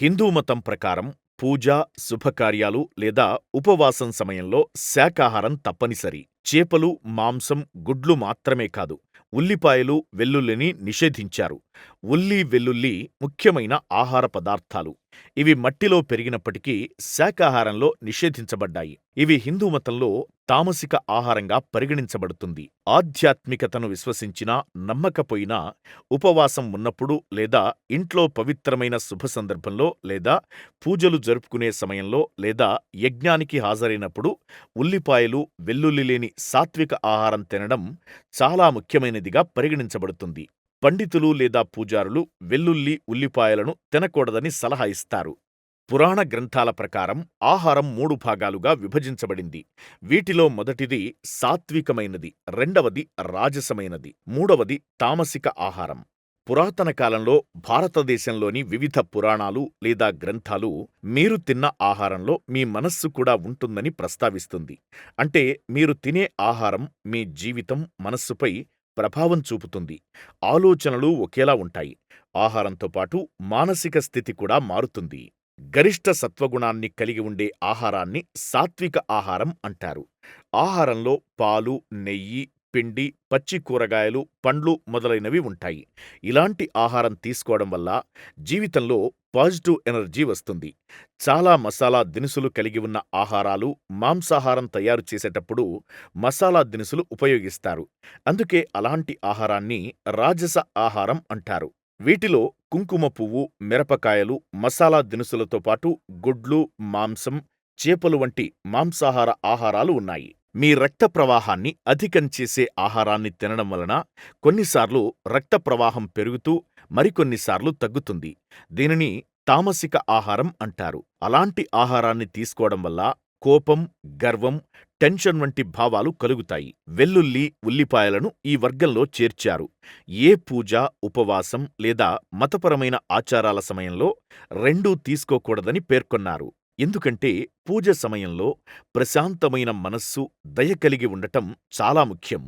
హిందూ మతం ప్రకారం పూజ, శుభకార్యాలు లేదా ఉపవాసం సమయంలో శాకాహారం తప్పనిసరి. చేపలు, మాంసం, గుడ్లు మాత్రమే కాదు, ఉల్లిపాయలు, వెల్లుల్లిని నిషేధించారు. ఉల్లి, వెల్లుల్లి ముఖ్యమైన ఆహార పదార్థాలు. ఇవి మట్టిలో పెరిగినప్పటికీ శాకాహారంలో నిషేధించబడ్డాయి. ఇవి హిందూ మతంలో తామసిక ఆహారంగా పరిగణించబడుతుంది. ఆధ్యాత్మికతను విశ్వసించినా, నమ్మకపోయినా ఉపవాసం ఉన్నప్పుడు లేదా ఇంట్లో పవిత్రమైన శుభ సందర్భంలో లేదా పూజలు జరుపుకునే సమయంలో లేదా యజ్ఞానికి హాజరైనప్పుడు ఉల్లిపాయలు, వెల్లుల్లి లేని సాత్విక ఆహారం తినడం చాలా ముఖ్యమైనదిగా పరిగణించబడుతుంది. పండితులు లేదా పూజారులు వెల్లుల్లి, ఉల్లిపాయలను తినకూడదని సలహా ఇస్తారు. పురాణ గ్రంథాల ప్రకారం ఆహారం మూడు భాగాలుగా విభజించబడింది. వీటిలో మొదటిది సాత్వికమైనది, రెండవది రాజసమైనది, మూడవది తామసిక ఆహారం. పురాతన కాలంలో భారతదేశంలోని వివిధ పురాణాలు లేదా గ్రంథాలు మీరు తిన్న ఆహారంలో మీ మనస్సు కూడా ఉంటుందని ప్రస్తావిస్తుంది. అంటే మీరు తినే ఆహారం మీ జీవితం, మనస్సుపై ప్రభావం చూపుతుంది. ఆలోచనలు ఒకేలా ఉంటాయి. ఆహారంతో పాటు మానసిక స్థితి కూడా మారుతుంది. గరిష్ట సత్వగుణాన్ని కలిగి ఉండే ఆహారాన్ని సాత్విక ఆహారం అంటారు. ఆహారంలో పాలు, నెయ్యి, పిండి, పచ్చి కూరగాయలు, పండ్లు మొదలైనవి ఉంటాయి. ఇలాంటి ఆహారం తీసుకోవడం వల్ల జీవితంలో పాజిటివ్ ఎనర్జీ వస్తుంది. చాలా మసాలా దినుసులు కలిగి ఉన్న ఆహారాలు, మాంసాహారం తయారు చేసేటప్పుడు మసాలా దినుసులు ఉపయోగిస్తారు. అందుకే అలాంటి ఆహారాన్ని రాజస ఆహారం అంటారు. వీటిలో కుంకుమ పువ్వు, మిరపకాయలు, మసాలా దినుసులతో పాటు గుడ్లు, మాంసం, చేపలు వంటి మాంసాహార ఆహారాలు ఉన్నాయి. మీ రక్త ప్రవాహాన్ని అధికం చేసే ఆహారాన్ని తినడం వలన కొన్నిసార్లు రక్త ప్రవాహం పెరుగుతూ మరికొన్నిసార్లు తగ్గుతుంది. దీనిని తామసిక ఆహారం అంటారు. అలాంటి ఆహారాన్ని తీసుకోవడం వల్ల కోపం, గర్వం, టెన్షన్ వంటి భావాలు కలుగుతాయి. వెల్లుల్లి, ఉల్లిపాయలను ఈ వర్గంలో చేర్చారు. ఏ పూజ, ఉపవాసం లేదా మతపరమైన ఆచారాల సమయంలో రెండూ తీసుకోకూడదని పేర్కొన్నారు. ఎందుకంటే పూజ సమయంలో ప్రశాంతమైన మనస్సు, దయ కలిగి ఉండటం చాలా ముఖ్యం.